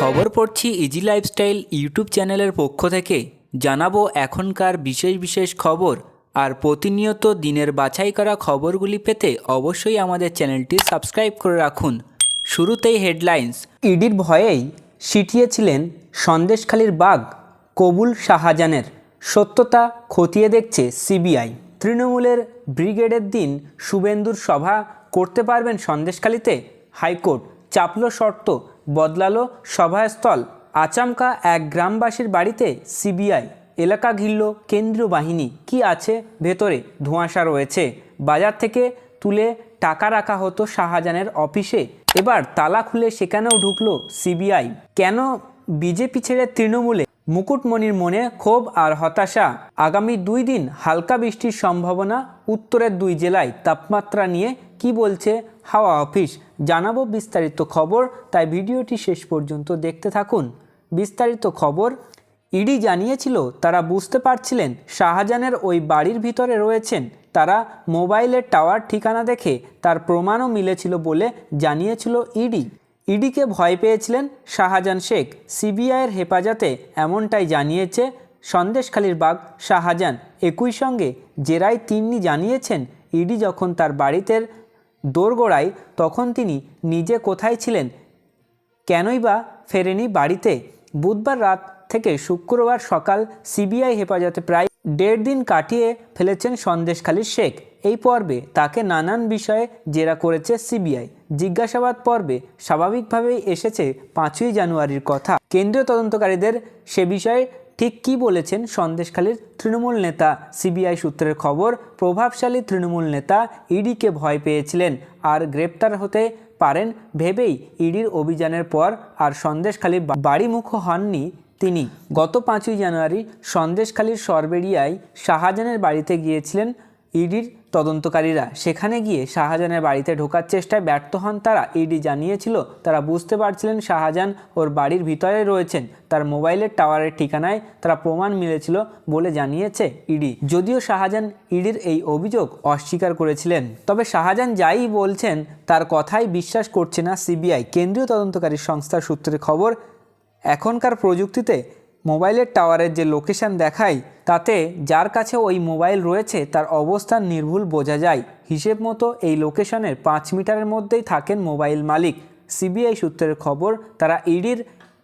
খবর পড়ছি easy lifestyle YouTube চ্যানেলের পক্ষ থেকে। জানাব এখনকার বিশেষ বিশেষ খবর আর প্রতিনিয়ত দিনের বাছাই করা খবরগুলি পেতে অবশ্যই আমাদের চ্যানেলটি সাবস্ক্রাইব করে রাখুন। শুরুতেই হেডলাইন্স ইডির ভয়েই সিটিয়েছিলেন সন্দেশখালীর বাঘ কবুল শাহজাহানের। সত্যতা খতিয়ে দেখছে সিবিআই তৃণমূলের ব্রিগেডের দিন শুভেন্দুর সভা করতে পারবেন সন্দেশখালীতে হাইকোর্ট। চাপলো শর্ত বদলালো সভাস্থল। আচমকা এক গ্রামবাসীর বাড়িতে সিবিআই। এলাকা ঘিরল কেন্দ্রীয় বাহিনী। কি আছে ভেতরে? ধোঁয়াশা রয়েছে। বাজার থেকে তুলে টাকা রাখা হতো শাহজাহানের অফিসে। এবার তালা খুলে সেখানেও ঢুকলো সিবিআই। কেন বিজেপি ছেড়ে তৃণমূলে? মুকুটমণির মনে ক্ষোভ আর হতাশা। আগামী দুই দিন হালকা বৃষ্টির সম্ভাবনা। উত্তরের দুই জেলায় তাপমাত্রা নিয়ে কি বলছে হাওয়া অফিস। জানাব বিস্তারিত খবর, তাই ভিডিওটি শেষ পর্যন্ত দেখতে থাকুন। বিস্তারিত খবর, ইডি জানিয়েছিল, তারা বুঝতে পারছিলেন, শাহজাহানের ওই বাড়ির ভিতরে রয়েছেন। তারা মোবাইলের টাওয়ার ঠিকানা দেখে তার প্রমাণও মিলেছিল বলে জানিয়েছিল ইডি। ইডিকে ভয় পেয়েছিলেন শাহজাহান শেখ। সিবিআইয়ের হেফাজতে এমনটাই জানিয়েছে সন্দেশখালীর বাঘ শাহজাহান। একই সঙ্গে জেরায় তিনি জানিয়েছেন, ইডি যখন তার বাড়িতে দোরগোড়ায় তখন তিনি নিজে কোথায় ছিলেন? কেনই বা ফেরেনি বাড়িতে? বুধবার রাত থেকে শুক্রবার সকাল সিবিআই হেফাজতে প্রায় দেড় দিন কাটিয়ে ফেলেছেন সন্দেশখালীর শেখ। এই পর্বে তাকে নানান বিষয়ে জেরা করেছে সিবিআই। জিজ্ঞাসাবাদ পর্বে স্বাভাবিকভাবেই এসেছে পাঁচই জানুয়ারির কথা। কেন্দ্রীয় তদন্তকারীদের সে বিষয়ে ঠিক কি বলেছেন সন্দেশখালীর তৃণমূল নেতা? সিবিআই সূত্রের খবর, প্রভাবশালী তৃণমূল নেতা ইডিকে ভয় পেয়েছিলেন। আর গ্রেপ্তার হতে পারেন ভেবেই ইডির অভিযানের পর আর সন্দেশখালী বাড়িমুখ হননি তিনি। গত পাঁচই জানুয়ারি সন্দেশখালীর সরবেরিয়ায় শাহজাহানের বাড়িতে গিয়েছিলেন ইডির তদন্তকারীরা সেখানে গিয়ে শাহজাহানের বাড়িতে ঢোকার চেষ্টায় ব্যর্থ হন তারা। ইডি জানিয়েছিল, তারা বুঝতে পারছিলেন শাহজাহান ওর বাড়ির ভিতরে রয়েছেন। তার মোবাইলের টাওয়ারের ঠিকানায় তারা প্রমাণ মিলেছিল বলে জানিয়েছে ইডি যদিও শাহজাহান ইডির এই অভিযোগ অস্বীকার করেছিলেন, তবে শাহজাহান যাই বলছেন তার কথাই বিশ্বাস করছে না সিবিআই কেন্দ্রীয় তদন্তকারী সংস্থার সূত্রে খবর, এখনকার প্রযুক্তিতে মোবাইলের টাওয়ারের যে লোকেশন দেখায় তাতে যার কাছে ওই মোবাইল রয়েছে তার অবস্থান নির্ভুল বোঝা যায়। হিসেব মতো এই লোকেশনের পাঁচ মিটারের মধ্যেই থাকেন মোবাইল মালিক। সিবিআই সূত্রের খবর, তারা ইডির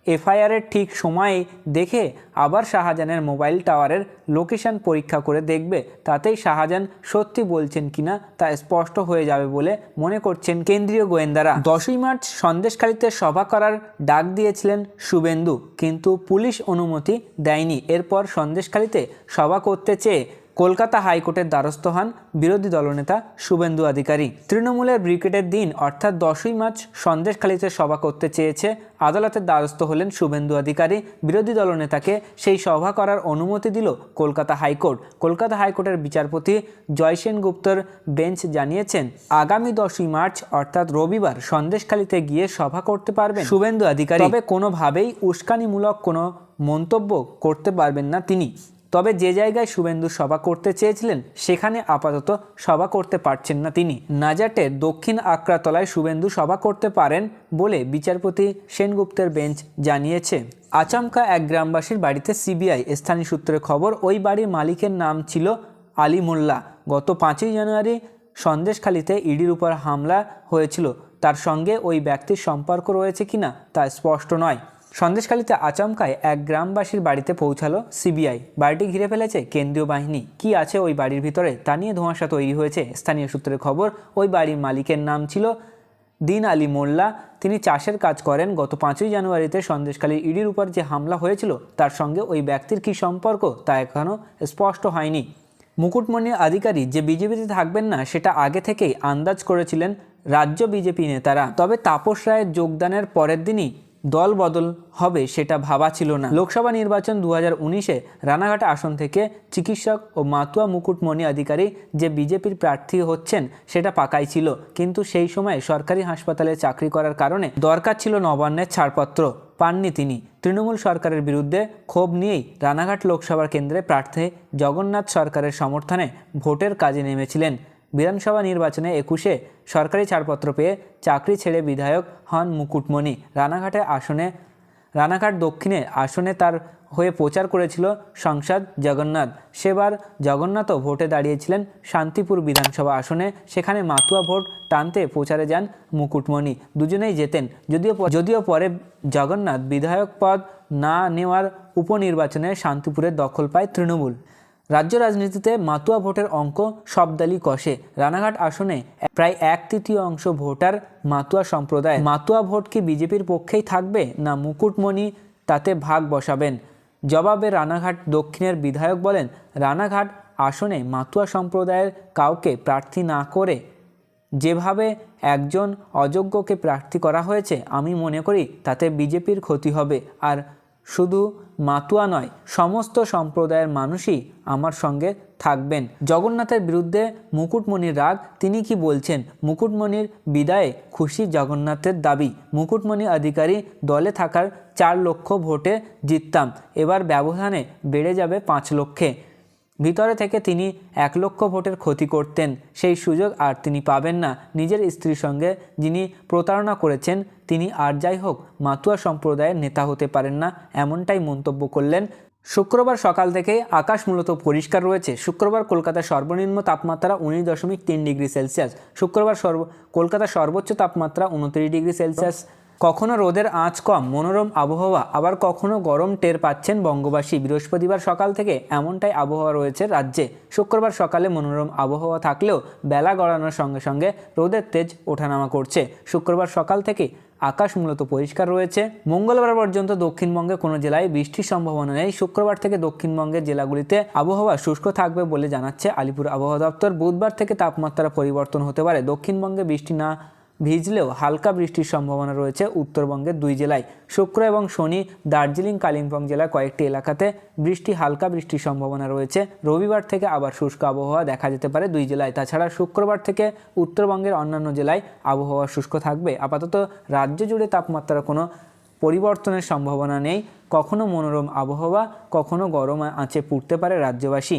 এফআইআরের ঠিক সময়ে দেখে আবার শাহজাহানের মোবাইল টাওয়ারের লোকেশন পরীক্ষা করে দেখবে। তাতেই শাহজাহান সত্যি বলছেন কিনা তা স্পষ্ট হয়ে যাবে বলে মনে করছেন কেন্দ্রীয় গোয়েন্দারা। দশই মার্চ সন্দেশখালীতে সভা করার ডাক দিয়েছিলেন শুভেন্দু, কিন্তু পুলিশ অনুমতি দেয়নি। এরপর সন্দেশখালীতে সভা করতে চেয়ে কলকাতা হাইকোর্টের দ্বারস্থ হন বিরোধী দলনেতা শুভেন্দু অধিকারী। তৃণমূলের ব্রিগেডের দিন অর্থাৎ দশই মার্চ সন্দেশখালীতে সভা করতে চেয়েছে। আদালতের দ্বারস্থ হলেন শুভেন্দু অধিকারী। বিরোধী দলনেতাকে সেই সভা করার অনুমতি দিল কলকাতা হাইকোর্ট। কলকাতা হাইকোর্টের বিচারপতি জয়সেন গুপ্তর বেঞ্চ জানিয়েছেন আগামী দশই মার্চ অর্থাৎ রবিবার সন্দেশখালীতে গিয়ে সভা করতে পারবেন। শুভেন্দু অধিকারী তবে কোনোভাবেই উস্কানিমূলক কোনো মন্তব্য করতে পারবেন না তিনি। তবে যে জায়গায় শুভেন্দু সভা করতে চেয়েছিলেন, সেখানে আপাতত সভা করতে পারছেন না তিনি। নাজাটের দক্ষিণ আক্রাতলায় শুভেন্দু সভা করতে পারেন বলে বিচারপতি সেনগুপ্তের বেঞ্চ জানিয়েছে। আচমকা এক গ্রামবাসীর বাড়িতে সিবিআই স্থানীয় সূত্রে খবর, ওই বাড়ির মালিকের নাম ছিল আলী মোল্লা। গত পাঁচই জানুয়ারি সন্দেশখালীতে ইডির উপর হামলা হয়েছিল। তার সঙ্গে ওই ব্যক্তির সম্পর্ক রয়েছে কিনা তা স্পষ্ট নয়। সন্দেশখালীতে আচমকায় এক গ্রামবাসীর বাড়িতে পৌঁছালো সিবিআই। বাড়িটি ঘিরে ফেলেছে কেন্দ্রীয় বাহিনী। কি আছে ওই বাড়ির ভিতরে তা নিয়ে ধোঁয়াশা তৈরি হয়েছে। স্থানীয় সূত্রের খবর, ওই বাড়ির মালিকের নাম ছিল দিন আলী মোল্লা। তিনি চাষের কাজ করেন। গত পাঁচই জানুয়ারিতে সন্দেশখালীর ইডির উপর যে হামলা হয়েছিল, তার সঙ্গে ওই ব্যক্তির কী সম্পর্ক তা এখনও স্পষ্ট হয়নি। মুকুটমণি আধিকারী যে বিজেপিতে থাকবেন না, সেটা আগে থেকেই আন্দাজ করেছিলেন রাজ্য বিজেপি নেতারা। তবে তাপস রায়ের যোগদানের পরের দিনই দল বদল হবে সেটা ভাবা ছিল না। লোকসভা নির্বাচন দু হাজার উনিশে রানাঘাট আসন থেকে চিকিৎসক ও মাতুয়া মুকুটমণি অধিকারী যে বিজেপির প্রার্থী হচ্ছেন সেটা পাকাই ছিল। কিন্তু সেই সময় সরকারি হাসপাতালে চাকরি করার কারণে দরকার ছিল নবান্নের ছাড়পত্র। পাননি তিনি। তৃণমূল সরকারের বিরুদ্ধে ক্ষোভ নিয়েই রানাঘাট লোকসভা কেন্দ্রে প্রার্থী জগন্নাথ সরকারের সমর্থনে ভোটের কাজে নেমেছিলেন। বিধানসভা নির্বাচনে একুশে সরকারি ছাড়পত্র পেয়ে চাকরি ছেড়ে বিধায়ক হন মুকুটমণি। রানাঘাটে আসনে, রানাঘাট দক্ষিণে আসনে তার হয়ে প্রচার করেছিল সংসদ জগন্নাথ। সেবার জগন্নাথও ভোটে দাঁড়িয়েছিলেন শান্তিপুর বিধানসভা আসনে। সেখানে মাতুয়া ভোট টানতে প্রচারে যান মুকুটমণি। দুজনেই যেতেন যদিও যদিও পরে জগন্নাথ বিধায়ক পদ না নেওয়ার উপনির্বাচনে শান্তিপুরের দখল পায় তৃণমূল। রাজ্য রাজনীতিতে মাতুয়া ভোটের অঙ্ক সব দলই কষে। রানাঘাট আসনে প্রায় এক তৃতীয় অংশ ভোটার মাতুয়া সম্প্রদায় মাতুয়া ভোট কি বিজেপির পক্ষেই থাকবে না মুকুটমণি তাতে ভাগ বসাবেন? জবাবে রানাঘাট দক্ষিণের বিধায়ক বলেন, রানাঘাট আসনে মাতুয়া সম্প্রদায়ের কাউকে প্রার্থী না করে যেভাবে একজন অযোগ্যকে প্রার্থী করা হয়েছে, আমি মনে করি তাতে বিজেপির ক্ষতি হবে। আর শুধু মাতুয়া নয়, সমস্ত সম্প্রদায়ের মানুষই আমার সঙ্গে থাকবেন। জগন্নাথের বিরুদ্ধে মুকুটমণির রাগ, তিনি কি বলছেন? মুকুটমণির বিদায়ে খুশি জগন্নাথের দাবি। মুকুটমণি অধিকারী দলে থাকার চার লক্ষ ভোটে জিততাম। এবার ব্যবধানে বেড়ে যাবে পাঁচ লক্ষে। ভিতরে থেকে তিনি এক লক্ষ ভোটের ক্ষতি করতেন। সেই সুযোগ আর তিনি পাবেন না। নিজের স্ত্রীর সঙ্গে যিনি প্রতারণা করেছেন, তিনি আর যাই হোক, মাতুয়া সম্প্রদায়ের নেতা হতে পারেন না এমনটাই মন্তব্য করলেন। শুক্রবার সকাল থেকে আকাশ মূলত পরিষ্কার রয়েছে। শুক্রবার কলকাতার সর্বনিম্ন তাপমাত্রা উনিশ দশমিক তিন ডিগ্রি সেলসিয়াস। শুক্রবার সর্ব কলকাতার সর্বোচ্চ তাপমাত্রা উনত্রিশ ডিগ্রি সেলসিয়াস। কখনো রোদের আঁচ কম, মনোরম আবহাওয়া, আবার কখনো গরম টের পাচ্ছেন বঙ্গবাসী। বৃহস্পতিবার সকাল থেকে এমনটাই আবহাওয়া রয়েছে রাজ্যে। শুক্রবার সকালে মনোরম আবহাওয়া থাকলেও বেলা গড়ানোর সঙ্গে সঙ্গে রোদের তেজ ওঠানামা করছে। শুক্রবার সকাল থেকে আকাশ মূলত পরিষ্কার রয়েছে। মঙ্গলবার পর্যন্ত দক্ষিণবঙ্গে কোনো জেলায় বৃষ্টির সম্ভাবনা নেই। শুক্রবার থেকে দক্ষিণবঙ্গের জেলাগুলিতে আবহাওয়া শুষ্ক থাকবে বলে জানাচ্ছে আলিপুর আবহাওয়া দপ্তর। বুধবার থেকে তাপমাত্রা পরিবর্তন হতে পারে। দক্ষিণবঙ্গে বৃষ্টি না ভিজলেও হালকা বৃষ্টির সম্ভাবনা রয়েছে উত্তরবঙ্গের দুই জেলায়। শুক্র এবং শনি দার্জিলিং, কালিম্পং জেলার কয়েকটি এলাকাতে বৃষ্টি, হালকা বৃষ্টির সম্ভাবনা রয়েছে। রবিবার থেকে আবার শুষ্ক আবহাওয়া দেখা যেতে পারে দুই জেলায়। তাছাড়া শুক্রবার থেকে উত্তরবঙ্গের অন্যান্য জেলায় আবহাওয়া শুষ্ক থাকবে। আপাতত রাজ্য জুড়ে তাপমাত্রার কোনো পরিবর্তনের সম্ভাবনা নেই। কখনো মনোরম আবহাওয়া, কখনো গরম আঁচে পুড়তে পারে রাজ্যবাসী।